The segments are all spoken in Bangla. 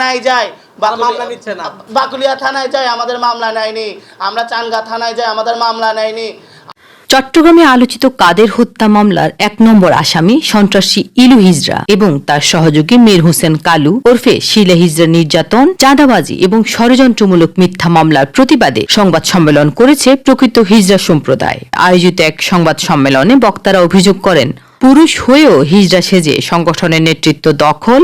থানায় যাই মামলা নিচ্ছে না। বাকুলিয়া থানায় যাই আমাদের মামলা নেয়নি। আমরা চানগা থানায় যাই আমাদের মামলা নেয়নি। চট্টগ্রামে আলোচিত কাদের হত্যা মামলার এক নম্বর আসামি সন্ত্রাসী ইলু হিজরা এবং তার সহযোগী মীর হোসেন কালু ওরফে শিলা হিজরা নির্যাতন চাঁদাবাজি এবং ষড়যন্ত্রমূলক মিথ্যা মামলার প্রতিবাদে সংবাদ সম্মেলন করেছে প্রকৃত হিজরা সম্প্রদায়। আয়োজিত এক সংবাদ সম্মেলনে বক্তারা অভিযোগ করেন পুরুষ হয়েও হিজড়া সেজে সংগঠনের নেতৃত্ব দখল,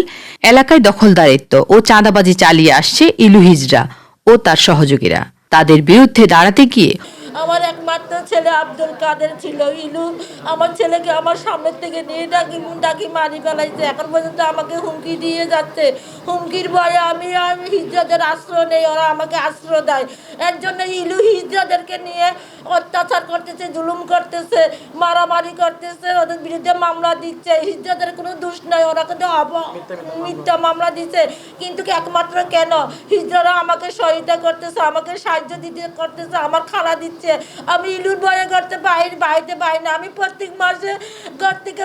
এলাকায় দখলদারিত্ব ও চাঁদাবাজি চালিয়ে আসছে ইলু হিজড়া ও তার সহযোগীরা। তাদের বিরুদ্ধে দাঁড়াতে গিয়ে আমার একমাত্র ছেলে আব্দুল কাদের ছিল ইলু। আমার ছেলেকে আমার সামনের থেকে নিয়ে ডাকি ডাকি মারি ফেলাইছে। এখন পর্যন্ত আমাকে হুমকি দিয়ে যাচ্ছে। হুমকির ভয়ে আমি আমি হিজড়াদের আশ্রয় নেই, ওরা আমাকে আশ্রয় দেয়। এর জন্য ইলু হিজড়াদেরকে নিয়ে অত্যাচার করতেছে জুলুম করতেছে মারামারি করতেছে ওদের বিরুদ্ধে মামলা দিচ্ছে। হিজড়াদের কোনো দোষ নাই ওরা কিন্তু মিথ্যা মামলা দিচ্ছে কিন্তু একমাত্র কেন? হিজড়ারা আমাকে সহায়তা করতেছে আমাকে সাহায্য দিতে করতেছে আমার খালা দিচ্ছে। আমি ইলুর বয়ে করতে বাইরে বাইরে পাই না। আমি প্রত্যেক মাসে ঘর থেকে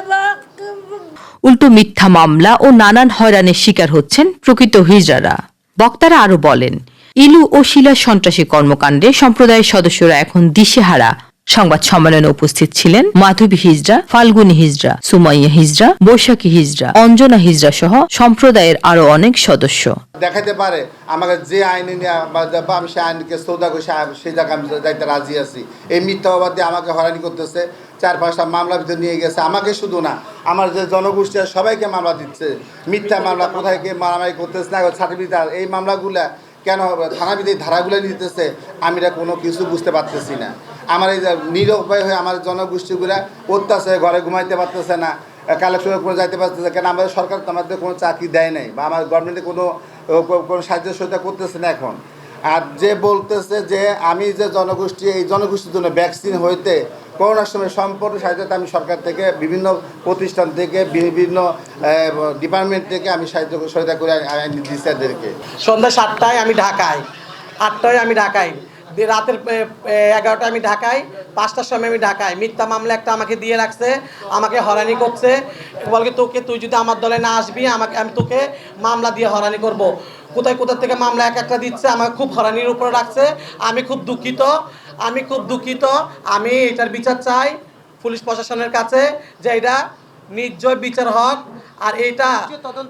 উল্টো মিথ্যা মামলা ও নানান হয়রানির শিকার হচ্ছেন প্রকৃত হিজড়ারা বক্তারা আরও বলেন ইলু ও শিলা সন্ত্রাসী কর্মকাণ্ডে সম্প্রদায়ের সদস্যরা এখন দিশেহারা। সংবাদ সম্মেলনে উপস্থিত ছিলেন মাধবী হিজরা ফাল্গুনী হিজরা সুমাইয়া হিজরা বৈশাখী হিজড়া, অঞ্জনা হিজরা সহ সম্প্রদায়ের আরও অনেক সদস্য। দেখাতে পারে, আমাকে যে আইনে বা আমি সেই আইনকে সৌদা করে সে- সেই জায়গায় আমি যাইতে রাজি আছি। এই মিথ্যাবাদ দিয়ে আমাকে হয়রানি করতেছে, চার পাঁচটা মামলা ভিতরে নিয়ে গেছে। আমাকে শুধু না, আমার যে জনগোষ্ঠী সবাইকে মামলা দিচ্ছে। মিথ্যা মামলা কোথায় কে মারামারি করতেছে, না, সার্টিফিকেট এই মামলাগুলা কেন থানাবিধি ধারাগুলো নিতেছে, আমি এটা কোনো কিছু বুঝতে পারতেছি না। আমার এই নিরুপায় হয়ে আমার জনগোষ্ঠীগুলা অত্যাচারে ঘরে ঘুমাইতে পারতেছে না কালেকশনে কোনো যাইতে পারতেছে কেন আমাদের সরকার তো আমাদের কোনো চাকরি দেয় নাই বা আমার গভর্নমেন্টে কোনো কোনো সাহায্য সহায়তা করতেছে না এখন। আর যে বলতেছে যে আমি যে জনগোষ্ঠী, এই জনগোষ্ঠীর জন্য ভ্যাকসিন হইতে করোনার সময় সম্পূর্ণ সাহায্যতা আমি সরকার থেকে, বিভিন্ন প্রতিষ্ঠান থেকে, বিভিন্ন ডিপার্টমেন্ট থেকে আমি সাহায্য সহায়তা করে আনি দিচ্ছি তাদেরকে সন্ধ্যা সাতটায় আমি ঢাকায়। আটটায় আমি ঢাকায়। দিয়ে রাতের এ, এ, এগারোটায় আমি ঢাকায় পাঁচটার সময় আমি ঢাকায়। মিথ্যা মামলা একটা আমাকে দিয়ে রাখছে আমাকে হরানি করছে। বলকে তোকে তুই যদি আমার দলে না আসবি আমাকে আমি তোকে মামলা দিয়ে হরানি করব। কোথায় কোথা থেকে মামলা এক একটা দিচ্ছে আমাকে খুব হরানির উপরে রাখছে। আমি খুব দুঃখিত আমি খুব দুঃখিত। আমি এটার বিচার চাই পুলিশ প্রশাসনের কাছে যে এটা নির্জয় বিচার হক আর এটা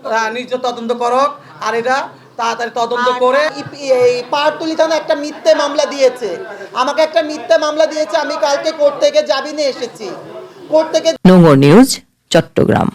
আহ, নির্জ তদন্ত করক আর এটা তাড়াতাড়ি তদন্ত করে পাহাড়তলি থানা একটা মিথ্যে মামলা দিয়েছে। আমাকে একটা মিথ্যে মামলা দিয়েছে আমি কালকে কোর্ট থেকে জামিনে এসেছি। কোর্ট থেকে নোংর নিউজ চট্টগ্রাম।